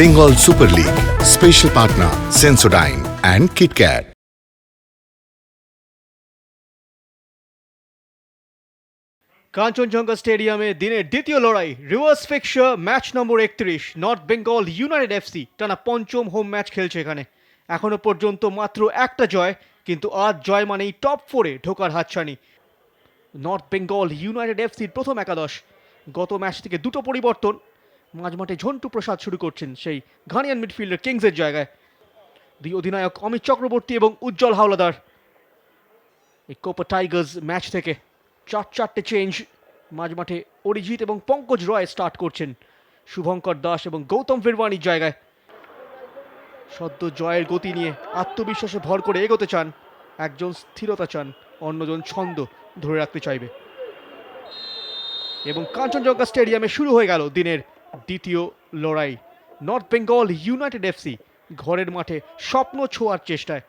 Bengal Super League. Special partner, Sensodyne and KitKat. Kanchenjunga স্টেডিয়ামে দিনের দ্বিতীয় লড়াই রিভার্স ফিক্সার ম্যাচ নম্বর একত্রিশ নর্থ বেঙ্গল ইউনাইটেড এফসি টানা পঞ্চম হোম ম্যাচ খেলছে এখানে এখনও পর্যন্ত মাত্র একটা জয়, কিন্তু আজ জয় মানেই টপ ফোরে ঢোকার হাতছানি নর্থ বেঙ্গল ইউনাইটেড এফসির প্রথম একাদশ গত ম্যাচ থেকে দুটো পরিবর্তন মাঝমাঠে ঝন্টু প্রসাদ শুরু করছেন সেই ঘানিয়ান মিডফিল্ডার কিংসের জায়গায়। দুই অধিনায়ক অমিত চক্রবর্তী এবং উজ্জ্বল হাওলাদার। এই কোপা টাইগার্স ম্যাচ থেকে চার চারটে চেঞ্জ মাঝমাঠে অরিজিৎ এবং পঙ্কজ রয় স্টার্ট করছেন শুভঙ্কর দাস এবং গৌতম ফিরওয়ানির জায়গায়। সদ্য জয়ের গতি নিয়ে আত্মবিশ্বাসে ভর করে এগোতে চান, একজন স্থিরতা চান, অন্যজন ছন্দ ধরে রাখতে চাইবে। এবং কাঞ্চনজঙ্ঘা স্টেডিয়ামে শুরু হয়ে গেল দিনের দ্বিতীয় লড়াই। নর্থ বেঙ্গল ইউনাইটেড এফসি ঘরের মাঠে স্বপ্ন ছোঁয়ার চেষ্টায়।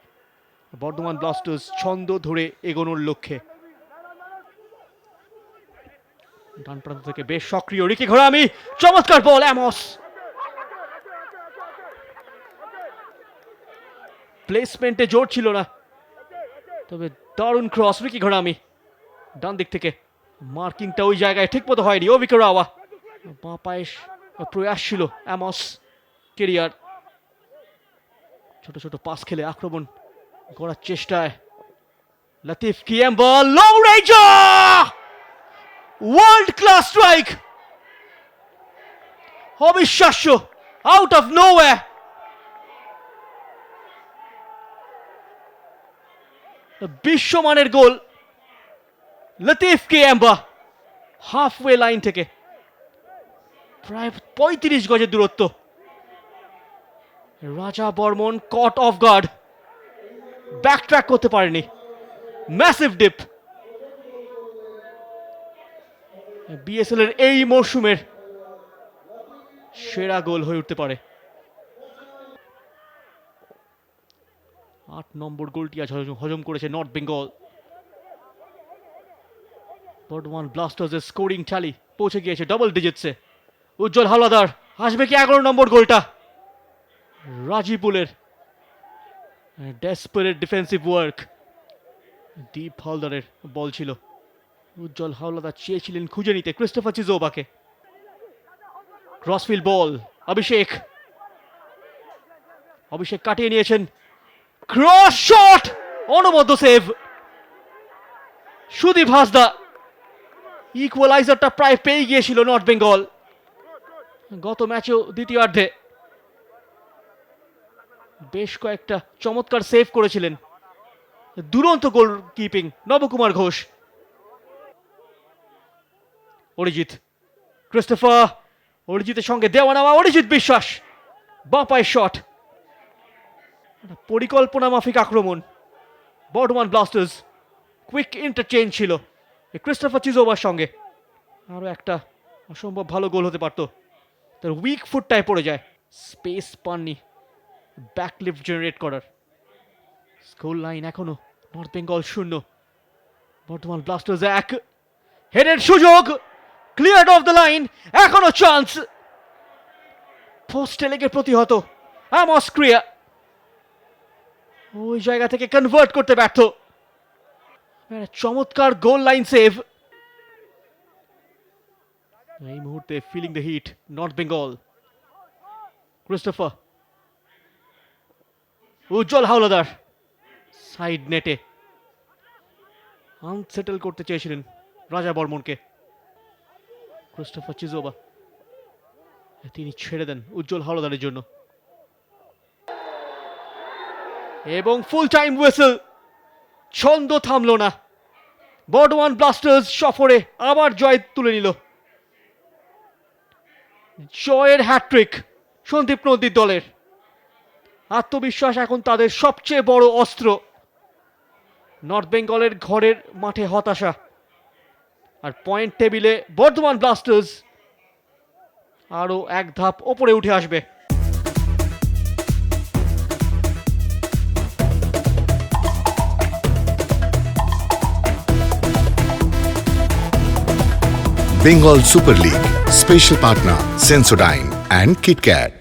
বর্ধমান ব্লাস্টার্স ছন্দ ধরে এগোনোর লক্ষ্যে। ডান প্রান্ত থেকে বেশ সক্রিয় রিকি ঘোড়া আমি চমৎকার বল, অ্যামস। প্লেসমেন্টে জোর ছিল না। তবে দারুণ ক্রস রিকি ঘোড়া আমি ডান দিক থেকে মার্কিংটা ওই জায়গায় ঠিক মতো হয়নি ও আওয়া। বাঁ পায়ে প্রয়াস ছিল অ্যামস কেরিয়ার। ছোট ছোট পাস খেলে আক্রমণ করার চেষ্টায় Latif Kiyam ball, long ranger world class strike অবিশ্বাস্য আউট অফ নো বিশ্বমানের গোল লতিফ কে এম্বা হাফওয়ে লাইন থেকে। প্রায় পঁয়ত্রিশ গজের দূরত্ব। Raja Barman cut off guard back track করতে পারেনি। ম্যাসিভ ডিপ বিএসএল এর এই মরশুমের সেরা গোল হয়ে উঠতে পারে। আট নম্বর গোলটি আজ হজম- করেছে নর্থ বেঙ্গল বর্ধমান ব্লাস্টার্সের স্কোরিং ট্যালি পৌঁছে গিয়েছে ডবল ডিজিটসে উজ্জ্বল হাওলাদার আসবে কি এগারো নম্বর গোলটা? রাজিপুলের ডেসপারেট ডিফেন্সিভ ওয়ার্ক ডিপ হালদারের বল ছিল। উজ্জ্বল হাওলাদার চেয়েছিলেন খুঁজে নিতে, ক্রিস্টোফার চিজোবাকে। ক্রসফিল্ড বল অভিষেক। অভিষেক কাটিয়ে নিয়েছেন। ক্রস শট অনবদ্য সেভ সুদীপ হাসদা ইকুয়ালাইজারটা প্রায় পেয়ে গিয়েছিল নর্থ বেঙ্গল গত ম্যাচেও দ্বিতীয়ার্ধে বেশ কয়েকটা চমৎকার সেভ করেছিলেন দুরন্ত goal keeping Nabakumar Ghosh. Arijit, Christopher অরিজিতের সঙ্গে দেওয়া নেওয়া, অরিজিৎ বিশ্বাস বাঁ পায়ের শট পরিকল্পনা মাফিক আক্রমণ। বর্ধমান ব্লাস্টার্স কুইক ইন্টারচেঞ্জ ছিল ক্রিস্টোফার চিজোবার সঙ্গে। আরও একটা অসম্ভব ভালো গোল হতে পারতো। তার উইক ফুটটায় পড়ে যায়। স্পেস পাননি। ব্যাকলিফট জেনারেট করার। স্কুল লাইন এখনও নর্থ বেঙ্গল শূন্য। বর্তমান ব্লাস্টার্স এক। হেডের সুযোগ। ক্লিয়ার অফ দ্য লাইন এখনও চান্স পোস্টে লেগে প্রতিহত। আমস ক্রিয়া ওই জায়গা থেকে কনভার্ট করতে ব্যর্থ। চমৎকার গোল লাইন সেভ এই মুহূর্তে feeling the heat north Bengal Christopher Ujjwal Howlader. Side নেটে আনসেটেল করতে চেয়েছিলেন রাজা বর্মনকে। ক্রিস্টোফার চিজোবা তিনি ছেড়ে দেন উজ্জ্বল হাওলাদারের জন্য। এবং ফুল টাইম ওয়েসেল ছন্দ থামলো না। বর্ধমান ব্লাস্টার্স সফরে আবার জয় তুলে নিল। জয়ের হ্যাট্রিক সন্দীপ নদীর দলের। আত্মবিশ্বাস এখন তাদের সবচেয়ে বড় অস্ত্র। নর্থ বেঙ্গলের ঘরের মাঠে হতাশা। আর পয়েন্ট টেবিলে বর্ধমান ব্লাস্টার্স আরও এক ধাপ ওপরে উঠে আসবে। Bengal Super League, Special Partner Sensodyne and KitKat.